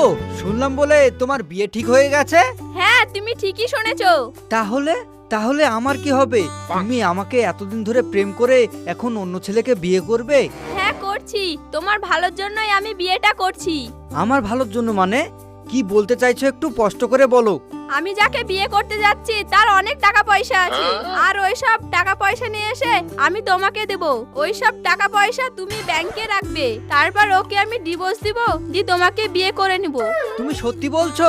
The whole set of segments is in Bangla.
গো শুনলাম বলে তোমার বিয়ে ঠিক হয়ে গেছে? হ্যাঁ তুমি ঠিকই শুনেছো। তাহলে? তাহলে আমার কি হবে? তুমি আমাকে এতদিন ধরে প্রেম করে এখন অন্য ছেলেকে বিয়ে করবে? হ্যাঁ করছি। তোমার ভালোর জন্যই আমি বিয়েটা করছি। আমার ভালোর জন্য মানে? কি বলতে চাইছো একটু স্পষ্ট করে বলো। আমি যাকে বিয়ে করতে যাচ্ছি তার অনেক টাকা পয়সা আছে। আর ওই সব টাকা পয়সা নিয়ে এসে আমি তোমাকে দেব। ওই সব টাকা পয়সা তুমি ব্যাংকে রাখবে। তারপর ওকে আমি ডিভোর্স দিব দিয়ে তোমাকে বিয়ে করে নিব। তুমি সত্যি বলছো?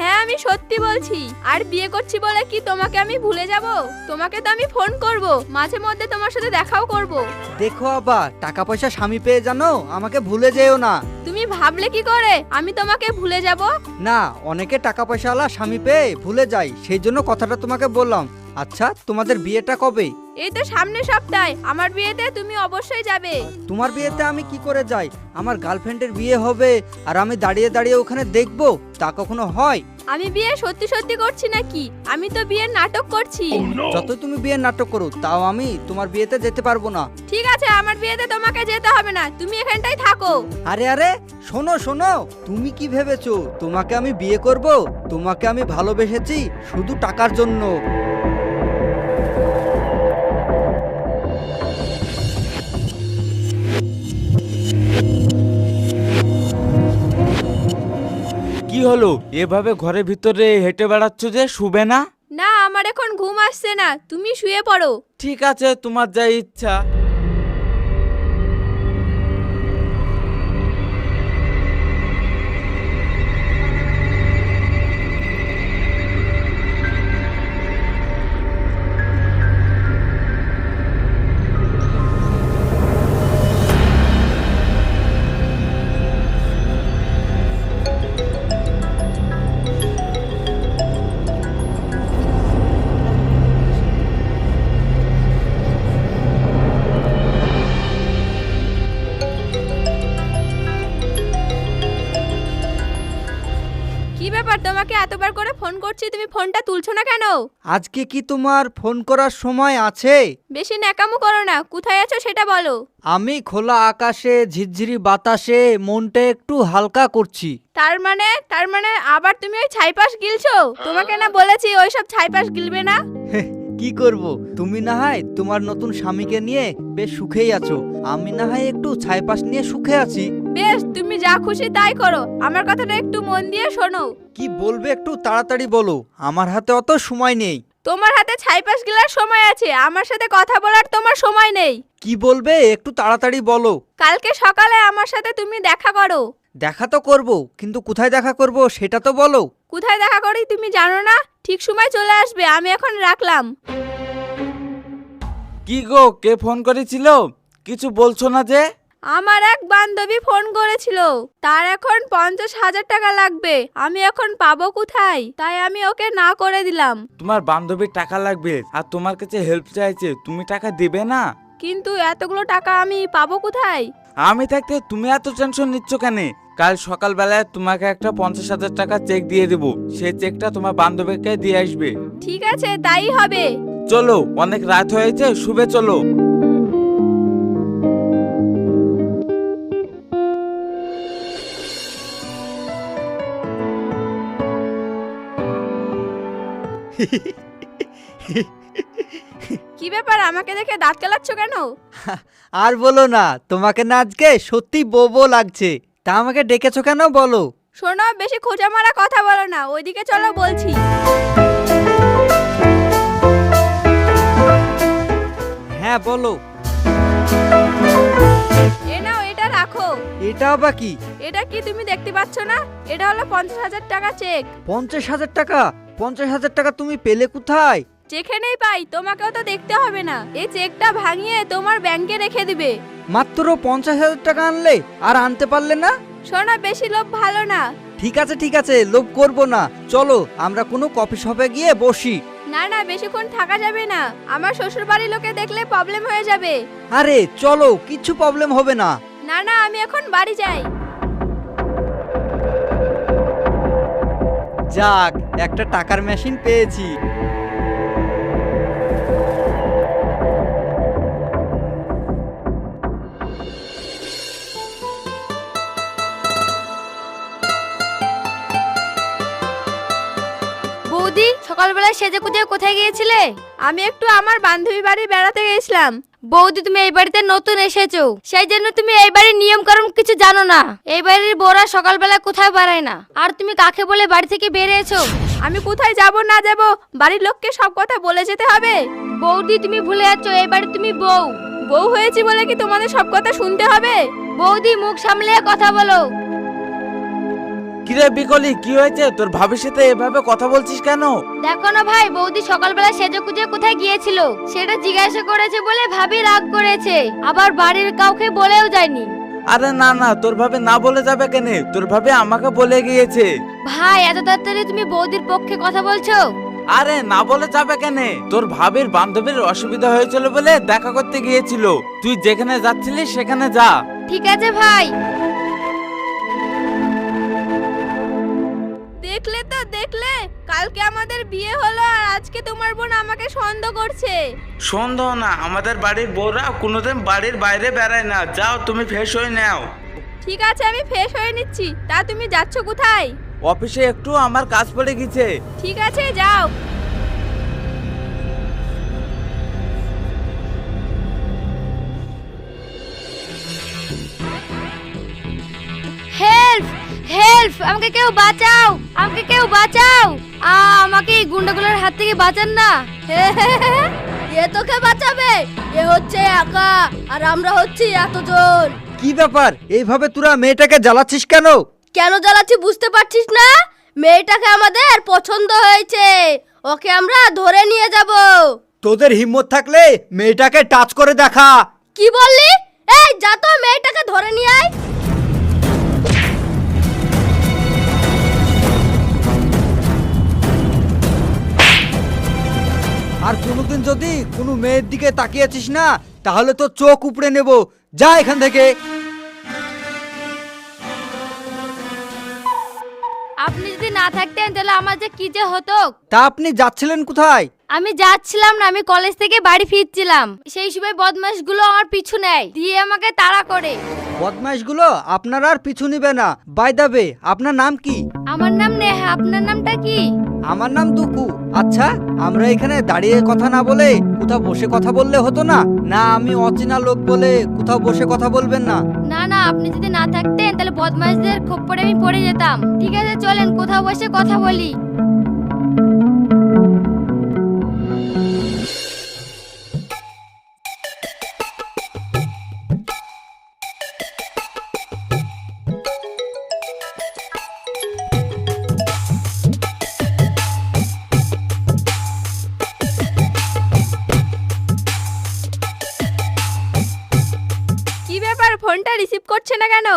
হ্যাঁ আমি সত্যি বলছি। আর বিয়ে করছি বলে কি তোমাকে আমি ভুলে যাব? তোমাকে তো আমি ফোন করব। মাঝে মধ্যে তোমার সাথে দেখাও করব। দেখো আবার টাকা পয়সা স্বামী পেয়ে জানো? আমাকে ভুলে যেও না। তুমি ভাবলে কি করে? আমি তোমাকে ভুলে যাব? না অনেকে টাকা পয়সাওয়ালা স্বামী পেয়ে ভুলে যায়। সেই জন্য কথাটা তোমাকে বললাম। আচ্ছা তোমাদের বিয়েটা কবে? এই তো সামনের সপ্তাহে আমার বিয়েতে তুমি অবশ্যই যাবে। তোমার বিয়েতে আমি কি করে যাই? আমার গার্লফ্রেন্ডের বিয়ে হবে আর আমি দাঁড়িয়ে দাঁড়িয়ে ওখানে দেখব তা কখনো হয়? আমি বিয়ে সত্যি সত্যি করছি নাকি? আমি তো বিয়ের নাটক করছি। যতই তুমি বিয়ের নাটক করো তাও আমি তোমার বিয়েতে যেতে পারব না। ঠিক আছে আমার বিয়েতে তোমাকে যেতে হবে না। তুমি এখানটাই থাকো। আরে আরে শোনো শোনো তুমি কি ভেবেছো? তোমাকে আমি বিয়ে করব? তোমাকে আমি ভালোবেসেছি শুধু টাকার জন্য। কি হলো? এভাবে ঘরের ভিতরে হেঁটে বেড়াচ্ছ যে শুবে না? না আমার এখন ঘুম আসছে না। তুমি শুয়ে পড়ো। ঠিক আছে তোমার যা ইচ্ছা। ব্যাপার তোমাকে এতবার করে ফোন করছি তুমি ফোনটা তুলছো না কেন? আজকে কি তোমার ফোন করার সময় আছে? বেশি ন্যাকামো করো না কোথায় আছো সেটা বলো। আমি খোলা আকাশে ঝিরঝিরি বাতাসে মনটা একটু হালকা করছি। তার মানে তার মানে আবার তুমি ওই ছাইপাশ গিলছো? তোমাকে না বলেছি ওইসব ছাইপাশ গিলবে না? কি করব? তুমি না হয় তোমার নতুন স্বামীকে নিয়ে বেশ সুখেই আছো। আমি না হয় একটু ছাইপাশ নিয়ে সুখে আছি। বেশ তুমি যা খুশি তাই করো। আমার কথাটা একটু মন দিয়ে শোনো। কি বলবে একটু তাড়াতাড়ি বলো। আমার হাতে অত সময় নেই। তোমার হাতে ছাইপাশ গিলার সময় আছে। আমার সাথে কথা বলার তোমার সময় নেই। কি বলবে? একটু তাড়াতাড়ি বলো। কালকে সকালে আমার সাথে তুমি দেখা করো। দেখা তো করব কিন্তু কোথায় দেখা করব সেটা তো বলো। কোথায় দেখা করি তুমি জানো না? ঠিক সময় চলে আসবে আমি এখন রাখলাম। কি গো কে ফোন করেছিল? কিছু বলছো না যে? আমার এক বান্ধবী ফোন করেছিল তার এখন পঞ্চাশ হাজার টাকা লাগবে আমি এখন পাবো কোথায়? তাই আমি ওকে না করে দিলাম। তোমার বান্ধবীর টাকা লাগবে আর তোমার কাছে হেল্প চাইছে তুমি টাকা দেবে না? কিন্তু এতগুলো টাকা আমি পাবো কোথায়? আমি থাকতে তুমি এত টেনশন নিচ্ছ কেন? কাল সকালবেলায় তোমাকে একটা পঞ্চাশ হাজার টাকা চেক দিয়ে দেবো। সেই চেকটা তোমার বান্ধবীকে দিয়ে আসবে। ঠিক আছে তাই হবে। চলো অনেক রাত হয়েছে শুভে চলো। কি ব্যাপার আমাকে দেখে দাঁত কেলাচ্ছ কেন? আর বলো না তোমাকে না আজকে সত্যি বোবো লাগছে। তা আমাকে ডেকেছো কেন বলো? শোনো বেশি খোঁজা মারা কথা বলো না ওইদিকে চলো বলছি। হ্যাঁ বলো। এ নাও এটা রাখো। এটা আবার কি? এটা কি তুমি দেখতে পাচ্ছ না? এটা হলো পঞ্চাশ হাজার টাকা চেক। পঞ্চাশ হাজার টাকা? পঞ্চাশ হাজার টাকা তুমি পেলে কোথায়? যেখানেই পাই তোমাকেও তো দেখতে হবে না। এই চেকটা ভাঙিয়ে তোমার ব্যাংকে রেখে দিবে। মাত্র পঞ্চাশ হাজার টাকা আনলে আর আনতে পারলে না? শোনো বেশি লোভ ভালো না। ঠিক আছে ঠিক আছে লোভ করব না। চলো আমরা কোনো কফি শপে গিয়ে বসি। না না বেশিক্ষণ থাকা যাবে না। আমার শ্বশুর বাড়ির লোকে দেখলে প্রবলেম হয়ে যাবে। আরে চলো কিচ্ছু প্রবলেম হবে না। না না আমি এখন বাড়ি যাই। যাক একটা টাকার মেশিন পেয়েছি। সকালবেলা সেজে কুজে কোথায় গিয়েছিলে? আমি একটু আমার বান্ধবী বাড়ি বেড়াতে গেছিলাম বৌদি তুমি এই বাড়িতে নতুন এসেছ। সেই জন্য তুমি এই বাড়ির নিয়ম কারণ কিছু জানো না। এই বাড়ির বোরা সকালবেলা কোথায় বেড়ায় না। আর তুমি কাকে বলে বাড়ি থেকে বেরিয়েছো? আমি কোথায় যাব না যাব বাড়ির লোককে সব কথা বলে যেতে হবে। বৌদি তুমি ভুলে যাচ্ছ এই বাড়ি তুমি বউ। বউ হয়েছি বলে কি তোমাদের সব কথা শুনতে হবে? বৌদি মুখ সামলে কথা বলো। কিরে বিকলি কি হয়েছে? তোর ভাবির সাথে এভাবে কথা বলছিস কেন? দেখো না ভাই বৌদি সকালবেলা সেজে কুজে কোথায় গিয়েছিল? সেটা জিজ্ঞাসা করেছে বলে ভাবি রাগ করেছে। আবার বাড়ির কাউকে বলেও যায়নি। আরে না না তোর ভাবে না বলে যাবে কেন? তোর ভাবে আমাকে বলে গিয়েছে। ভাই এত তাড়াতাড়ি তুমি বৌদির পক্ষে কথা বলছো? আরে না বলে যাবে কেন? তোর ভাবির বান্ধবীর অসুবিধা হয়েছিল বলে দেখা করতে গিয়েছিল। তুই যেখানে যাচ্ছিলি সেখানে যা। ঠিক আছে ভাই। দেখলে কালকে আমাদের বিয়ে হলো আর আজকে তোমার বোন আমাকে সন্দেহ করছে। সন্দেহ না আমাদের বাড়ির বউরা কোনোদিন বাড়ির বাইরে বেড়ায় না। যাও তুমি ফ্রেশ হয়ে নাও। ঠিক আছে আমি ফ্রেশ হয়ে নিচ্ছি। তা তুমি যাচ্ছ কোথায়? অফিসে একটু আমার কাজ পড়ে গেছে। ঠিক আছে যাও। হেল্প আমাকে কেউ বাঁচাও! আমাকে কেউ বাঁচাও! আ আমাকে এই গুন্ডাগুলোর হাত থেকে বাঁচান না। এ তোকে বাঁচাবে! এ হচ্ছে একা আর আমরা হচ্ছি এতজন। কি ব্যাপার? এইভাবে তোরা মেয়েটাকে জ্বালাচ্ছিস কেন? কেন জ্বালাচ্ছি বুঝতে পারছিস না? মেয়েটাকে আমাদের পছন্দ হয়েছে। ওকে আমরা ধরে নিয়ে যাব। তোদের হিম্মত থাকলে মেয়েটাকে টাচ করে দেখা। কি বললি? এই যা তো মেয়েটাকে ধরে নিয়ে আয়। আর কোনোদিন যদি কোনো মেয়ের দিকে তাকিয়েছিস না তাহলে তো চোখ উপড়ে নেব। যা এখান থেকে। আপনি যদি না থাকতেন তাহলে আমার যে কি যে হতো? তা আপনি যাচ্ছিলেন কোথায়? আমি যাচ্ছিলাম না আমি কলেজ থেকে বাড়ি ফিরছিলাম। সেই সময় বদমাশগুলো আমার পিছু নেয় দিয়ে আমাকে তাড়া করে। বদমাইশগুলো আপনার আর পিছু নিবে না। বাই দাবে আপনার নাম কি? আমার নাম নেহা আপনার নামটা কি? আমার নাম দুকু। আচ্ছা আমরা এখানে দাঁড়িয়ে কথা না বলে কোথাও বসে কথা বললে হতো না? না, আমি অচেনা লোক বলে কোথাও বসে কথা বলবেন না। না না, আপনি যদি না থাকতেন, তাহলে বদমাশদের খপ্পরে আমি পড়ে যেতাম। ঠিক আছে, চলেন, কোথাও বসে কথা বলি। ফোনটা রিসিভ করছে না কেন?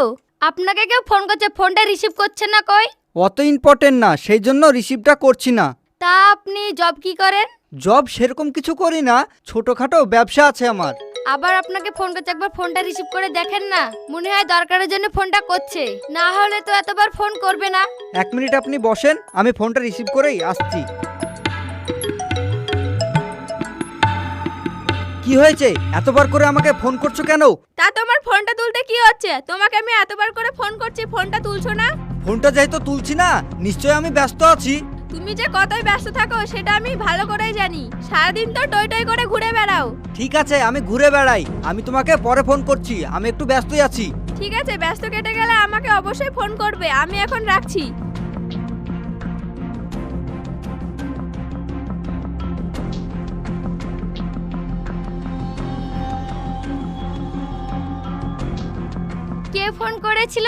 আপনাকে কেউ ফোন করছে ফোনটা রিসিভ করছে না কই? অত ইম্পর্টেন্ট না সেই জন্য রিসিভটা করছি না। তা আপনি জব কি করেন? জব সেরকম কিছু করি না ছোটখাটো ব্যবসা আছে আমার। আবার আপনাকে ফোন করছে একবার ফোনটা রিসিভ করে দেখেন না। মনে হয় দরকারের জন্য ফোনটা করছে। না হলে তো এতবার ফোন করবে না। এক মিনিট আপনি বসেন আমি ফোনটা রিসিভ করেই আসছি। কি হয়েছে? এতবার করে আমাকে ফোন করছ কেন? তা তোমার ফোনটা তুলতে কি হচ্ছে? তোমাকে আমি এতবার করে ফোন করছি ফোনটা তুলছো না? ফোনটা যেহেতু তুলছি না নিশ্চয়ই আমি ব্যস্ত আছি। তুমি যে কতই ব্যস্ত থাকো সেটা আমি ভালো করেই জানি। সারাদিন তো টই টই করে ঘুরে বেড়াও। ঠিক আছে আমি ঘুরে বেড়াই। আমি তোমাকে পরে ফোন করছি আমি একটু ব্যস্তই আছি। ঠিক আছে ব্যস্ত কেটে গেলে আমাকে অবশ্যই ফোন করবে আমি এখন রাখছি। কে ফোন করেছিল?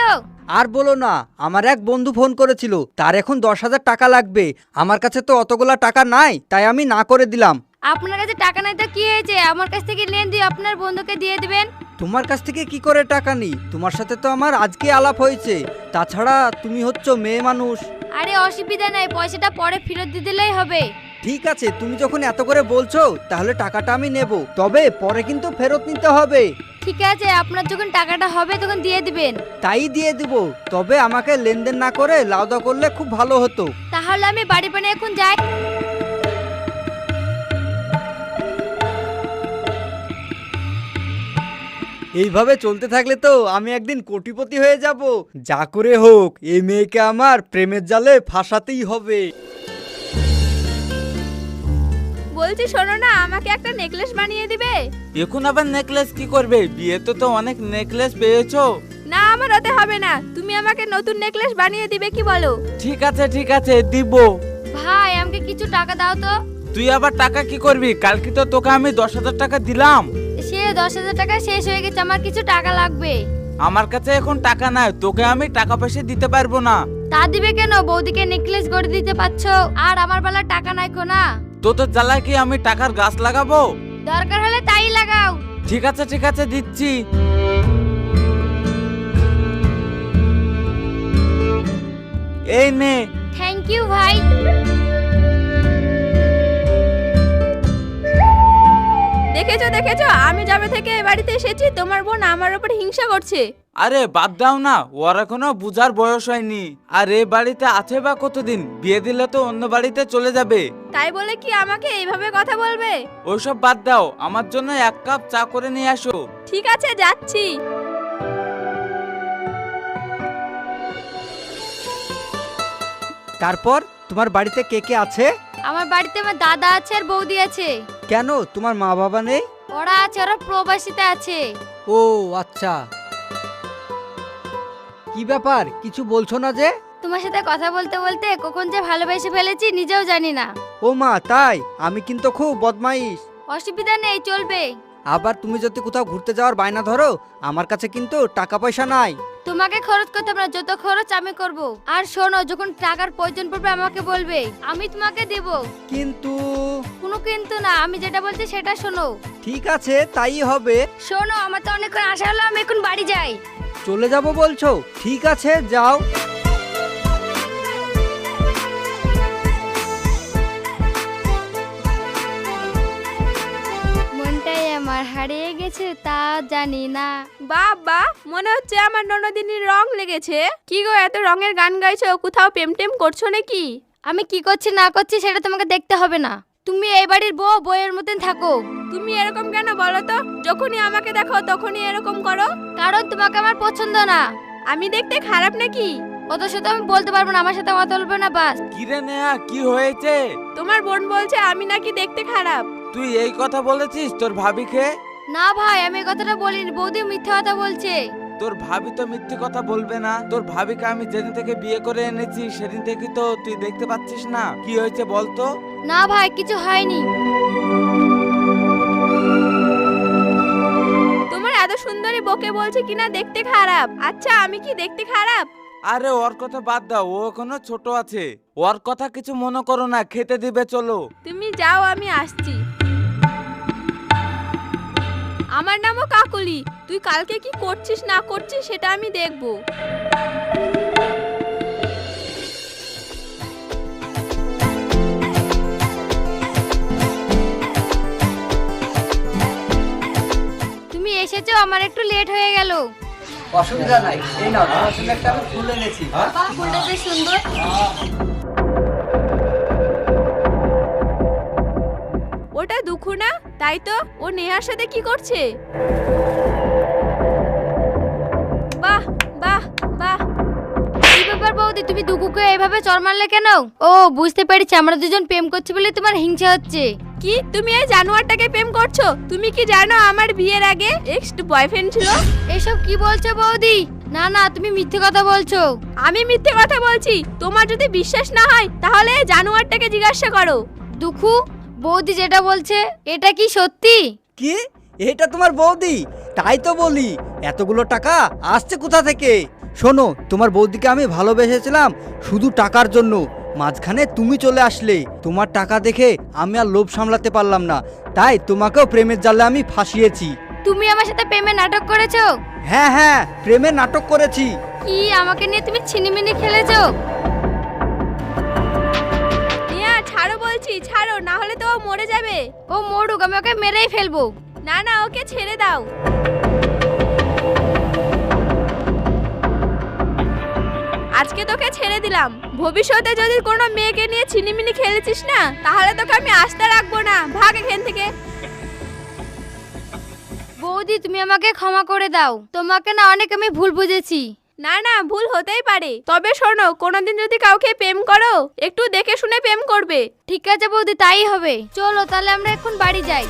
আর বলো না আমার এক বন্ধু ফোন করেছিল। তার এখন দশ হাজার টাকা লাগবে। আমার কাছে তো অতগুলা টাকা নাই তাই আমি না করে দিলাম। আপনার কাছে টাকা নাই তো কি হয়েছে? আমার কাছ থেকে লেন দিয়ে আপনার বন্ধুকে দিয়ে দিবেন। তোমার কাছ থেকে কি করে টাকা নি তোমার সাথে তো আমার আজকে আলাপ হয়েছে। তাছাড়া তুমি হচ্ছ মেয়ে মানুষ। আরে অসুবিধা নাই পয়সাটা পরে ফেরত দিয়ে দিলেই হবে। ঠিক আছে তুমি যখন এত করে বলছো তাহলে টাকাটা আমি নেব। তবে পরে কিন্তু ফেরত নিতে হবে। ঠিক আছে আপনার যখন টাকাটা হবে তখন দিয়ে দিবেন। তাই দিয়ে দিব তবে আমাকে লেনদেন না করে লাউদা করলে খুব ভালো হতো। তাহলে আমি বাড়ি পানে এখন যাই। এইভাবে চলতে থাকলে তো আমি একদিন কোটিপতি হয়ে যাব। যা করে হোক এই মেয়েকে আমার প্রেমের জালে ফাঁসাতেই হবে। বলছি শোনো না আমাকে একটা নেকলেস বানিয়ে দিবে? এখন আবার নেকলেস কি করবে? বিয়েতে তো তো অনেক নেকলেস পেয়েছ। না আমার ওতে হবে না। তুমি আমাকে নতুন নেকলেস বানিয়ে দিবে কি বলো? ঠিক আছে ঠিক আছে দিব। ভাই আমাকে কিছু টাকা দাও তো। তুই আবার টাকা কি করবি? কালকে তো তোকে আমি দশ হাজার টাকা দিলাম। সে দশ হাজার টাকা শেষ হয়ে গেছে আমার কিছু টাকা লাগবে। আমার কাছে এখন টাকা নাই তোকে আমি টাকা পয়সা দিতে পারব না। তা দিবে কেন? বৌদিকে নেকলেস গড়ে দিতে পারছ। আর আমার বেলা টাকা নাই কো না তো তো জ্বালায় কি আমি টাকার গাছ লাগাবো? দরকার হলে তাই লাগাও। ঠিক আছে ঠিক আছে দিচ্ছি। এই নে। থ্যাংক ইউ ভাই। দেখেছ দেখেছ আমি যাবে থেকে এ বাড়িতে এসেছি তোমার বোন আমার উপর হিংসা করছে। আরে বাদ দাও না ওর এখনও বুঝার বয়স হয়নি। আর এ বাড়িতে আছে বা কতদিন? বিয়ে দিলে তো অন্য বাড়িতে চলে যাবে। তাই বলে কি আমাকে এইভাবে কথা বলবে? ওইসব বাদ দাও আমার জন্য এক কাপ চা করে নিয়ে আসো। ঠিক আছে যাচ্ছি। তারপর তোমার বাড়িতে কে কে আছে? আমার বাড়িতে আমার দাদা আছে আর বৌদি আছে। কেন? তোমার মা বাবা নেই? ওরা আছে ওরা প্রবাসীতে আছে। ও আচ্ছা। কি ব্যাপার? কিছু বলছো না যে? তোমার সাথে কথা বলতে বলতে কখন যে ভালোবেসে ফেলেছি নিজেও জানি না। ও মা তাই? আমি কিন্তু খুব বদমাইশ। অসুবিধা নেই চলবে। আবার তুমি যদি কোথাও ঘুরতে যাওয়ার বায়না ধরো আমার কাছে কিন্তু টাকা পয়সা নাই। তোমাকে খরচ করতে হবে না যত খরচ আমি করব। আর শোনো যখন টাকার প্রয়োজন পড়বে আমাকে বলবে। আমি তোমাকে দেব। কিন্তু কোনো কিন্তু না আমি যেটা বলছি সেটা শোনো। ঠিক আছে তাই হবে। শোনো আমার তো অনেকক্ষণ আশা হলো আমি এখন বাড়ি যাই। চলে যাব বলছো? ঠিক আছে যাও। মনটাই আমার হারিয়ে গেছে তা জানি না। বাবা মনে হচ্ছে আমার ননদিনীর রং লেগেছে। কি গো এত রঙের গান গাইছো কোথাও প্রেম টেম করছ নাকি? আমি কি করছি না করছি সেটা তোমাকে দেখতে হবে না। তুমি এই বাড়ির বউ বইয়ের মতন থাকো। তুমি এরকম কেন বলো তো? যখনই আমাকে দেখো তখনই এরকম করো। কারণ তোমাকে আমার পছন্দ না। আমি দেখতে খারাপ নাকি? অত সাথে আমি বলতে পারব না আমার সাথে কথা বলবে না বাস। কিরে নেয়া কি হয়েছে? তোমার বোন বলছে আমি নাকি দেখতে খারাপ। তুই এই কথা বলেছিস তোর ভাবিকে? না ভাই আমি এই কথাটা বলিনি বৌদি মিথ্যে কথা বলছে। তোর ভাবি তো মিথ্যে কথা বলবে না। তোর ভাবিকে আমি যেদিন থেকে বিয়ে করে এনেছি সেদিন থেকে তো তুই দেখতে পাচ্ছিস না। কি হয়েছে বলতো না ভাই কিছু হয়নি। তোমার এত সুন্দরী বকে বলছে কিনা দেখতে খারাপ। আচ্ছা আমি কি দেখতে খারাপ? আরে ওর কথা বাদ দাও ও এখনও ছোট আছে। ওর কথা কিছু মনে করো না খেতে দিবে চলো। তুমি যাও আমি আসছি। আমার নামও কাকলি। তুই কালকে কি করছিস না করছিস সেটা আমি দেখব। তুমি এসেছ আমার একটু লেট হয়ে গেল। অসুবিধা নাই এই নাও তোমার জন্য একটা আমি ফুল এনেছি। ফুলটা বেশ সুন্দর। তাই তো ও নেহার সাথে কি করছে? বাহ বাহ বাহ। কি ব্যাপার বৌদি তুমি দুকুকে এভাবে চর মারলে কেন? ও বুঝতে পেরেছি আমরা দুজন প্রেম করছি বলে তোমার হিংসা হচ্ছে। কি? তুমি এই জানোয়ারটাকে প্রেম করছ? তুমি কি জানো আমার বিয়ের আগে এক্স বয়ফ্রেন্ড ছিল? এসব কি বলছো বৌদি? না না তুমি মিথ্যে কথা বলছো। আমি মিথ্যে কথা বলছি। তোমার যদি বিশ্বাস না হয় তাহলে জানোয়ারটাকে জিজ্ঞাসা করো। দুখু বৌদি যেটা বলছে এটা কি সত্যি? কি? এটা তোমার বৌদি? তাই তো বলি এতগুলো টাকা আসছে কোথা থেকে? শোনো তোমার বৌদিকে আমি ভালোবেসেছিলাম শুধু টাকার জন্য। মাঝখানে তুমি চলে আসলে তোমার টাকা দেখে আমি আর লোভ সামলাতে পারলাম না। তাই তোমাকেও প্রেমের জালে আমি ফাঁসিয়েছি। তুমি আমার সাথে প্রেমে নাটক করেছ? হ্যাঁ হ্যাঁ প্রেমের নাটক করেছি। কি আমাকে নিয়ে তুমি ছিনিমিনি খেলেছো? বলছি, ছাড়ো, না হলে তো ও মরে যাবে। ও মরুক, আমি ওকে মেরেই ফেলব। না না, ওকে ছেড়ে দাও। আজকে তোকে ছেড়ে দিলাম। ভবিষ্যতে যদি কোনো মেয়েকে নিয়ে ছিনিমিনি খেলেছিস না, তাহলে তোকে আমি আস্থা রাখব না। ভাগ এখান থেকে। বৌদি, তুমি আমাকে ক্ষমা করে দাও। তোমাকে না অনেক আমি ভুল বুঝেছি। না না, ভুল হতেই পারে। তবে শোনো, কোনোদিন যদি কাউকে প্রেম করো, একটু দেখে শুনে প্রেম করবে। ঠিক আছে বৌদি, তাই হবে। চলো, তাহলে আমরা এখন বাড়ি যাই।